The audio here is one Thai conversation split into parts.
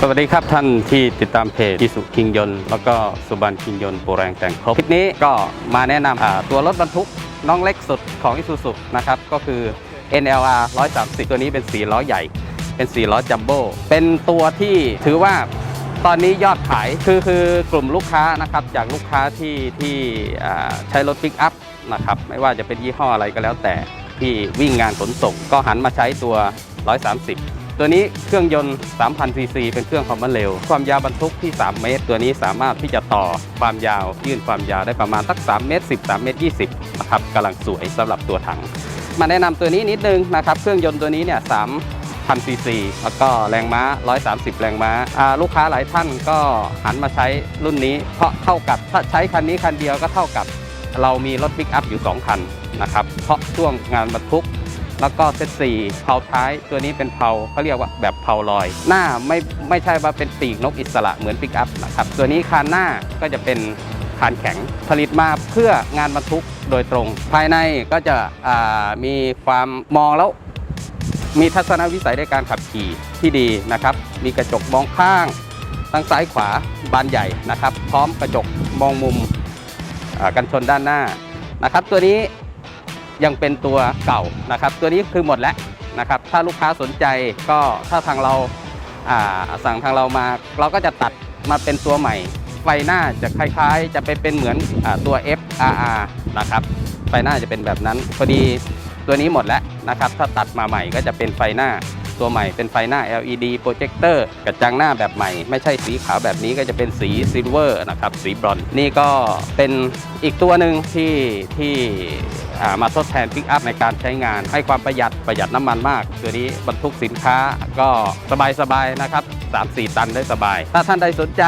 สวัสดีครับท่านที่ติดตามเพจอิสุคิงยนต์แล้วก็สุบันคิงยนต์โปรแรงแต่งครบคลิปนี้ก็มาแนะนำตัวรถบรรทุกน้องเล็กสุดของอิสุสุนะครับก็คือ NLR 130 ตัวนี้เป็น4ล้อใหญ่ เป็น4ล้อจัมโบ้เป็นตัวที่ถือว่าตอนนี้ยอดขายคือคือกลุ่มลูกค้านะครับจากลูกค้าที่ที่ใช้รถปิกอัพนะครับไม่ว่าจะเป็นยี่ห้ออะไรก็แล้วแต่ที่วิ่งงานขนส่งก็หันมาใช้ตัว 130 ตัวนี้เครื่องยนต์ 3,000ซีซีเป็นเครื่องความเร็ว ความยาวบรรทุกที่ 3 เมตร ตัวนี้สามารถที่จะต่อความยาว ยื่นความยาวได้ประมาณสัก 3 เมตร10 3เมตร 20 นะครับกำลังสวยสำหรับตัวถัง มาแนะนำตัวนี้นิดนึงนะครับ เครื่องยนต์ตัวนี้เนี่ย3,000ซีซีแล้วก็แรงม้า 130 แรงม้าาลูกค้าหลายท่านก็หันมาใช้รุ่นนี้ เพราะเท่ากับถ้าใช้คันนี้คันเดียวก็เท่ากับ เรามีรถปิกอัพอยู่ 2 คันนะครับ เพราะช่วงงานบรรทุก แล้วก็เซตสี่เพาท้ายตัวนี้เป็นเพาเขาเรียกว่าแบบเพาลอย หน้าไม่ไม่ใช่ว่าเป็นปีกนกอิสระเหมือนปิกอัพนะครับตัวนี้คานหน้าก็จะเป็นคานแข็งผลิตมาเพื่องานบรรทุกโดยตรง ภายในก็จะมีความมองแล้วมีทัศนวิสัยในการขับขี่ที่ดีนะครับ มีกระจกมองข้างทั้งซ้ายขวาบานใหญ่นะครับ พร้อมกระจกมองมุมกันชนด้านหน้านะครับ ตัวนี้ ยังเป็นตัวเก่านะครับ ตัวนี้คือหมดแล้วนะครับ ถ้าลูกค้าสนใจก็ถ้าทางเราสั่งทางเรามา เราก็จะตัดมาเป็นตัวใหม่ ไฟหน้าจะคล้ายๆ จะไปเป็นเหมือนอตัว FRR นะครับ ไฟหน้าจะเป็นแบบนั้นพอดีตัวนี้หมดแล้วนะครับ ถ้าตัดมาใหม่ก็จะเป็นไฟหน้า ตัวใหม่เป็นไฟหน้า LED โปรเจคเตอร์กระจังหน้าแบบใหม่ ไม่ใช่สีขาวแบบนี้ก็จะเป็นสีซิลเวอร์นะครับสีบรอนซ์นี่ก็เป็นอีกตัวหนึ่งที่ที่มาทดแทนปิกอัพในการใช้งานให้ความประหยัดประหยัดน้ำมันมาก ตัวนี้บรรทุกสินค้าก็สบายๆนะครับ 3-4 ตันได้สบาย ถ้าท่านใดสนใจ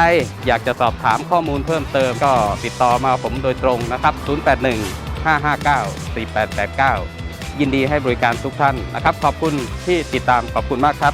อยากจะสอบถามข้อมูลเพิ่มเติมก็ติดต่อมาผมโดยตรงนะครับ 081 559 4889 ยินดีให้บริการทุกท่านนะครับ ขอบคุณที่ติดตามขอบคุณมากครับ